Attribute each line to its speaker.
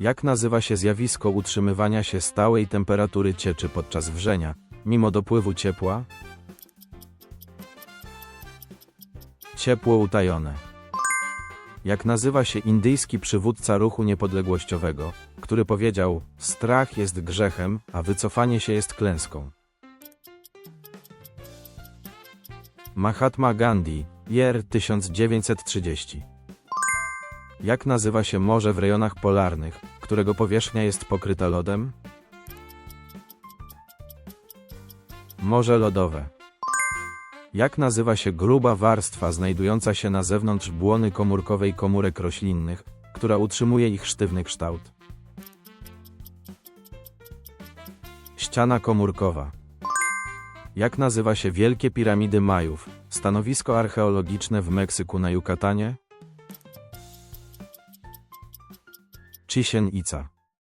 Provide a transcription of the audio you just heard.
Speaker 1: Jak nazywa się zjawisko utrzymywania się stałej temperatury cieczy podczas wrzenia, mimo dopływu ciepła? Ciepło utajone. Jak nazywa się indyjski przywódca ruchu niepodległościowego, który powiedział: Strach jest grzechem, a wycofanie się jest klęską? Mahatma Gandhi, Jer 1930. Jak nazywa się morze w rejonach polarnych, którego powierzchnia jest pokryta lodem? Morze lodowe. Jak nazywa się gruba warstwa znajdująca się na zewnątrz błony komórkowej komórek roślinnych, która utrzymuje ich sztywny kształt? Ściana komórkowa. Jak nazywa się Wielkie Piramidy Majów, stanowisko archeologiczne w Meksyku na Yucatanie? Itza.